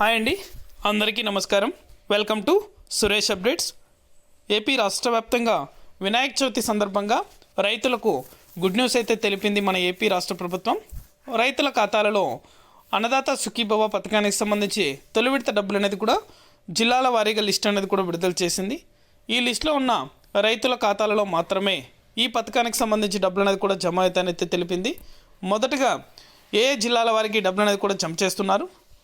Hi అండి. అందరికీ నమస్కారం. Welcome to Suresh updates. AP రాష్ట్ర వ్యాప్తంగా వినాయక చవితి సందర్భంగా రైతులకు గుడ్ న్యూస్ అయితే తెలిపింది మన ఏపీ రాష్ట్ర ప్రభుత్వం. రైతుల ఖాతాలలో అన్నదాత సుఖీభవ పథకానికి సంబంధించి తొలి విడత డబ్బులు అనేది కూడా జిల్లాల వారీగా లిస్ట్ అనేది కూడా విడుదల చేసింది. ఈ లిస్టులో ఉన్న రైతుల ఖాతాలలో మాత్రమే ఈ పథకానికి సంబంధించి డబ్బులు అనేది కూడా జమ అవుతాయని తెలిపింది. మొదటగా ఏ జిల్లాల వారికి డబ్బులు అనేది కూడా జమ చేస్తున్నారు?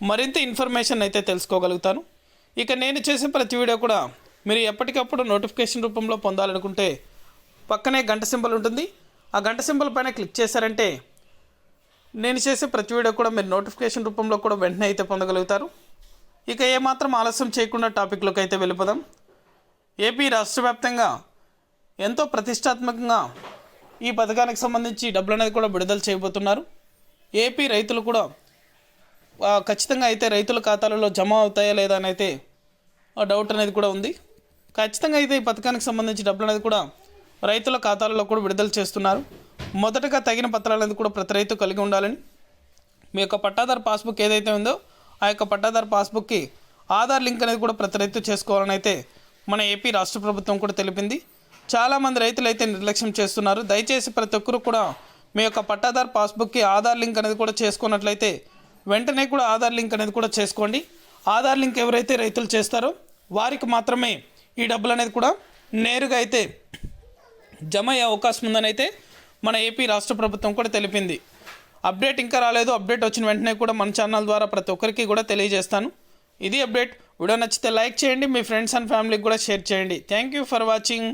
మరింత ఇన్ఫర్మేషన్ అయితే తెలుసుకోగలుగుతాను. ఇక నేను చేసే ప్రతి వీడియో కూడా మీరు ఎప్పటికప్పుడు నోటిఫికేషన్ రూపంలో పొందాలనుకుంటే పక్కనే గంట సింబల్ ఉంటుంది. ఆ గంట సింబల్ పైన క్లిక్ చేశారంటే నేను చేసే ప్రతి వీడియో కూడా మీరు నోటిఫికేషన్ రూపంలో కూడా వెంటనే అయితే పొందగలుగుతారు. ఇక ఏమాత్రం ఆలస్యం చేయకుండా టాపిక్లోకి అయితే వెళ్ళిపోదాం. ఏపీ రాష్ట్ర వ్యాప్తంగా ఎంతో ప్రతిష్టాత్మకంగా ఈ పథకానికి సంబంధించి డబ్బులు అనేది కూడా విడుదల చేయబోతున్నారు. ఏపీ రైతులు కూడా ఖచ్చితంగా అయితే రైతుల ఖాతాలలో జమ అవుతాయా లేదా అని అయితే ఆ డౌట్ అనేది కూడా ఉంది. ఖచ్చితంగా అయితే ఈ పథకానికి సంబంధించి డబ్బులు అనేది కూడా రైతుల ఖాతాలలో కూడా విడుదల చేస్తున్నారు. మొదటగా తగిన పత్రాలు అనేది కూడా ప్రతి రైతు కలిగి ఉండాలని. మీ యొక్క పట్టాదారు పాస్బుక్ ఏదైతే ఉందో ఆ యొక్క పట్టాదారు పాస్బుక్కి ఆధార్ లింక్ అనేది కూడా ప్రతి రైతు చేసుకోవాలని అయితే మన ఏపీ రాష్ట్ర ప్రభుత్వం కూడా తెలిపింది. చాలామంది రైతులు అయితే నిర్లక్ష్యం చేస్తున్నారు. దయచేసి ప్రతి ఒక్కరు కూడా మీ యొక్క పట్టాదారు పాస్బుక్కి ఆధార్ లింక్ అనేది కూడా చేసుకున్నట్లయితే వెంటనే కూడా ఆధార్ లింక్ అనేది కూడా చేసుకోండి. ఆధార్ లింక్ ఎవరైతే రైతులు చేస్తారో వారికి మాత్రమే ఈ డబ్బులు అనేది కూడా నేరుగా అయితే జమ అయ్యే అవకాశం ఉందని అయితే మన ఏపీ రాష్ట్ర ప్రభుత్వం కూడా తెలిపింది. అప్డేట్ ఇంకా రాలేదు. అప్డేట్ వచ్చిన వెంటనే కూడా మన ఛానల్ ద్వారా ప్రతి ఒక్కరికి కూడా తెలియజేస్తాను. ఇది అప్డేట్. వీడియో నచ్చితే లైక్ చేయండి. మీ ఫ్రెండ్స్ అండ్ ఫ్యామిలీకి కూడా షేర్ చేయండి. Thank you for watching.